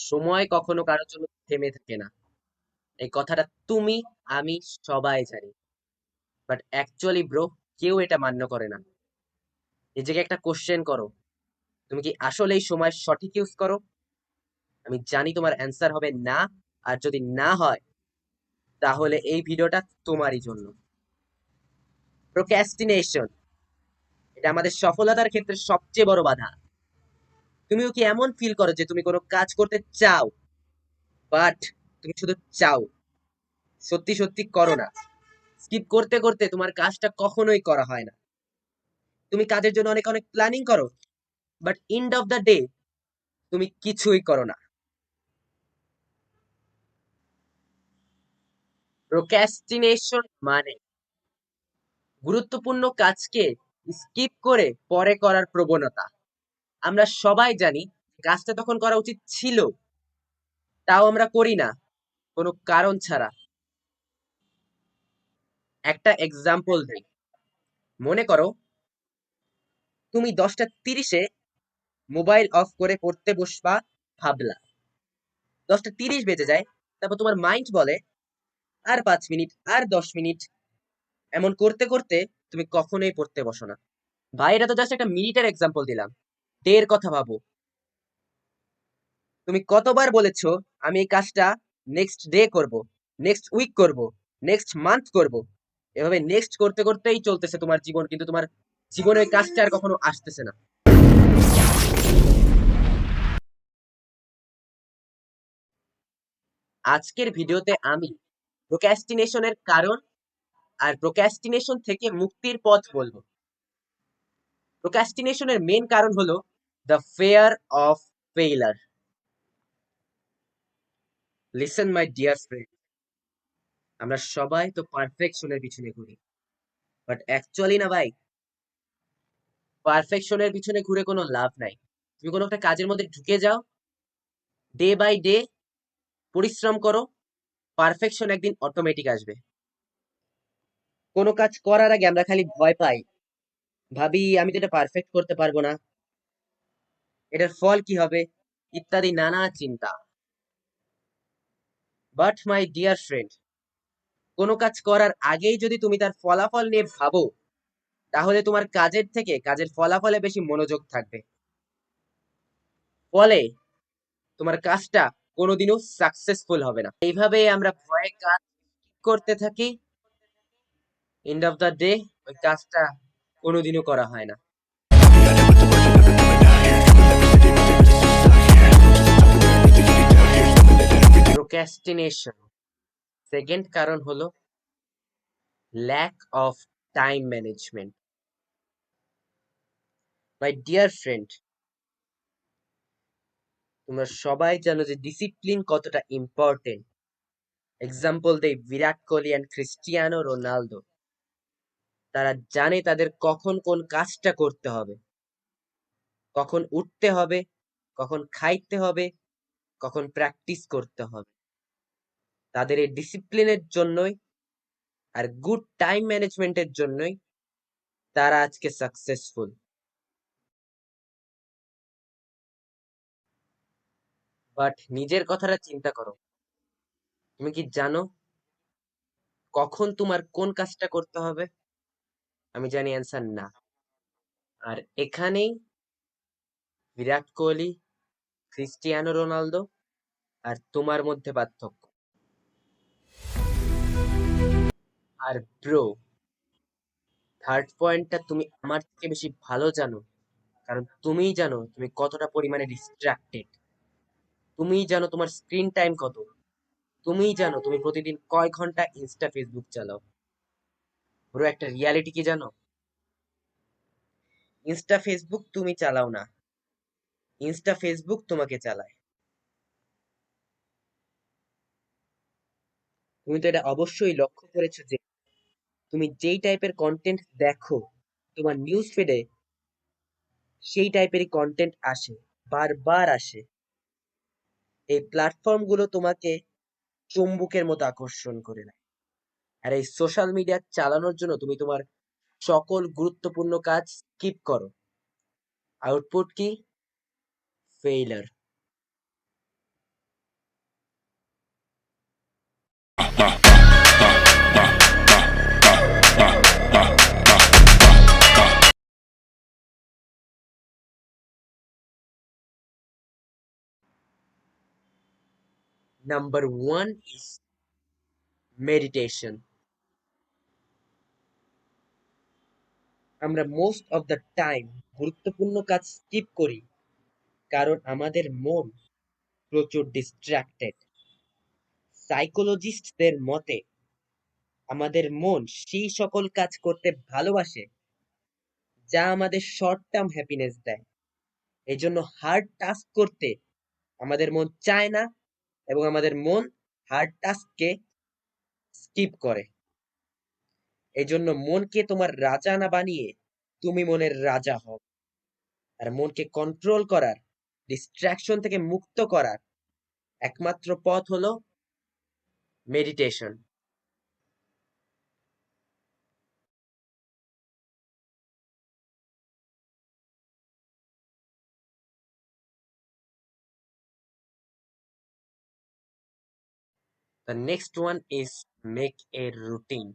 সময় কখনো কারোর জন্য থেমে থাকে না। এই কথাটা তুমি, আমি সবাই জানি। বাট অ্যাকচুয়ালি ব্রো কেউ এটা মান্য করে না। নিজেকে একটা কোশ্চেন করো। তুমি কি আসলে এই সময় সঠিক ইউজ করো? আমি জানি তোমার অ্যান্সার হবে না, আর যদি না হয়, তাহলে এই ভিডিওটা তোমারই জন্য। প্রোক্যাস্টিনেশন এটা আমাদের সফলতার ক্ষেত্রে সবচেয়ে বড় বাধা। তুমিও কি এমন ফিল করো যে তুমি কোনো কাজ করতে চাও বাট তুমি শুধু চাও? সত্যি সত্যি করো না। স্কিপ করতে করতে তোমার কাজটা কখনোই করা হয় না। তুমি কাজের জন্য অনেক অনেক প্ল্যানিং করো but end of the day তুমি কিছুই করো না। প্রোক্যাস্টিনেশন মানে গুরুত্বপূর্ণ কাজকে স্কিপ করে পরে করার প্রবণতা। আমরা সবাই জানি কাজটা তখন করা উচিত ছিল। তাও আমরা করি না, কোনো কারণ ছাড়া। একটা এক্সাম্পল দিই। মনে করো, তুমি দশটা তিরিশে মোবাইল অফ করে পড়তে বসবা ভাবলা। দশটা তিরিশ বেজে যায়, তারপর তোমার মাইন্ড বলে, আর পাঁচ মিনিট, আর দশ মিনিট। এমন করতে করতে তুমি কখনোই পড়তে বসো না। ভাই, এটা তো জাস্ট একটা মিনিটের এক্সাম্পল দিলাম। ডে এর কথা ভাবো। তুমি কতবার বলেছ আমি এই কাজটা নেক্সট ডে করব নেক্সট উইক করব নেক্সট মান্থ করব? এভাবে নেক্সট করতে করতেই চলতেছে তোমার জীবন, কিন্তু তোমার জীবনে ওই কাজটা আর কখনো আসতেছে না। আজকের ভিডিওতে আমি প্রোক্যাস্টিনেশনের কারণ আর প্রোক্যাস্টিনেশন থেকে মুক্তির পথ বলব। প্রোক্যাস্টিনেশনের মেন কারণ হলো the fear of failure listen my dear friend আমরা সবাই তো পারফেকশনের পিছনে ঘুরি। বাট অ্যাকচুয়ালি না ভাই পারফেকশনের পিছনে ঘুরে কোনো লাভ নাই। তুমি কোনো একটা কাজের মধ্যে ঢুকে যাও ডে বাই ডে পরিশ্রম করো পারফেকশন একদিন অটোমেটিক আসবে। কোনো কাজ করার আগে আমরা খালি ভয় পাই। ভাবি, আমি তো এটা পারফেক্ট করতে পারব না। এটার ফল কি হবে? ইত্যাদি নানা চিন্তা। বাট মাই ডিয়ার ফ্রেন্ড কোনো কাজ করার আগেই যদি তুমি তার ফলাফল নিয়ে ভাবো, তাহলে তোমার কাজের থেকে কাজের ফলাফলে বেশি মনোযোগ থাকবে। ফলে তোমার কাজটা কোনোদিনও সাকসেসফুল হবে না। এইভাবে আমরা ভয়ে কাজ করতে থাকি। এন্ড অফ দ্য ডে ওই কাজটা কোনোদিনও করা হয় না। প্রোক্যাস্টিনেশন সেকেন্ড কারণ হলো lack of time management my dear friend তোমরা সবাই জানো যে ডিসিপ্লিন কতটা ইম্পর্টেন্ট এক্সাম্পল দেই Virat Kohli and Cristiano Ronaldo তারা জানে তাদের কখন কোন কাজটা করতে হবে। কখন উঠতে হবে, কখন খাইতে হবে, কখন প্র্যাকটিস করতে হবে। তাদের এই ডিসিপ্লিনের জন্যই আর গুড টাইম ম্যানেজমেন্টের জন্যই তারা আজকে সাকসেসফুল বাট নিজের কথাটা চিন্তা করো। তুমি কি জানো কখন তোমার কোন কাজটা করতে হবে? আমি জানি অ্যান্সার না। আর এখানেই বিরাট কোহলি, ক্রিস্টিয়ানো রোনালদো আর তোমার মধ্যে পার্থক্য। আর ব্রো থার্ড পয়েন্টটা তুমি আমার থেকে বেশি ভালো জানো। কারণ তুমিই জানো তুমি কতটা পরিমাণে ডিস্ট্রাক্টেড তুমিই জানো তোমার স্ক্রিন টাইম কত। তুমিই জানো তুমি প্রতিদিন কয় ঘণ্টা ইনস্টা ফেসবুক চালাও। ব্রো একটা রিয়ালিটি কি জানো? ইনস্টা ফেসবুক তুমি চালাও না। ইনস্টা ফেসবুক তোমাকে চালায়। তুমি তো এটা অবশ্যই লক্ষ্য করেছ যে তুমি যেই টাইপের কন্টেন্ট দেখো, তোমার নিউজ ফিডে সেই টাইপেরই কন্টেন্ট আসে, বারবার আসে। এই প্ল্যাটফর্মগুলো তোমাকে চুম্বুকের মতো আকর্ষণ করে নেয়। আর এই সোশ্যাল মিডিয়া চালানোর জন্য তুমি তোমার সকল গুরুত্বপূর্ণ কাজ স্কিপ করো। আউটপুট কি? Failure Number one is meditation. আমরা মোস্ট অফ দ্য টাইম গুরুত্বপূর্ণ কাজ স্কিপ করি, কারণ আমাদের মন প্রচুর ডিস্ট্রাক্টেড সাইকোলজিস্টদের মতে, আমাদের মন সেই সকল কাজ করতে ভালোবাসে, যা আমাদের শর্ট টার্ম হ্যাপিনেস দেয় এজন্য হার্ড টাস্ক করতে আমাদের মন চায় না এবং আমাদের মন হার্ড টাস্ককে স্কিপ করে। এই জন্য মনকে তোমার রাজা না বানিয়ে তুমি মনের রাজা হও। আর মনকে কন্ট্রোল করার ডিস্ট্রাকশন থেকে মুক্ত করার একমাত্র পথ হলো meditation the next one is make a routine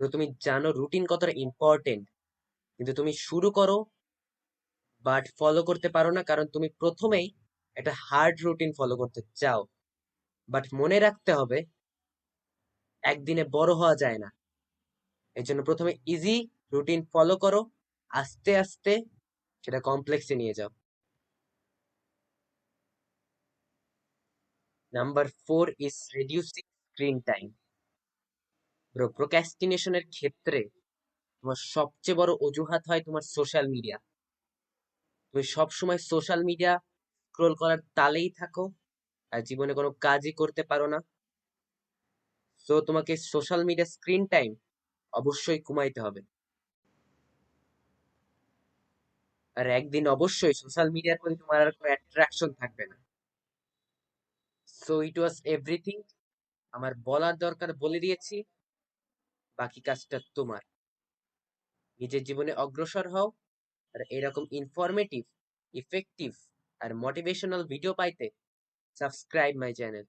তো তুমি জানো রুটিন কতটা ইম্পর্টেন্ট কিন্তু তুমি শুরু করো বাট ফলো করতে পারো না, কারণ তুমি প্রথমেই একটা হার্ড রুটিন ফলো করতে চাও। বাট মনে রাখতে হবে, একদিনে বড় হওয়া যায় না। এই জন্য প্রথমে ইজি রুটিন ফলো করো, আস্তে আস্তে সেটা কমপ্লেক্সে নিয়ে যাও। Number four is reducing screen time bro প্রোক্যাস্টিনেশনের ক্ষেত্রে তোমার সবচেয়ে বড় অজুহাত হয় তোমার সোশ্যাল মিডিয়া তুমি সবসময় সোশ্যাল মিডিয়া স্ক্রোল করার তালেই থাকো আর জীবনে কোনো কাজই করতে পারো না। সো তোমাকে সোশ্যাল মিডিয়া স্ক্রিন টাইম অবশ্যই কমাইতে হবে। আর একদিন অবশ্যই সোশ্যাল মিডিয়ার প্রতি তোমার আর কোনো অ্যাট্রাকশন থাকবে না। সো ইট ওয়াজ এভরিথিং আমার বলার দরকার বলে দিয়েছি। বাকি কাজটা তোমার। নিজের জীবনে অগ্রসর হও। আর এরকম ইনফরমেটিভ ইফেক্টিভ আর মোটিভেশনাল ভিডিও পাইতে সাবস্ক্রাইব মাই চ্যানেল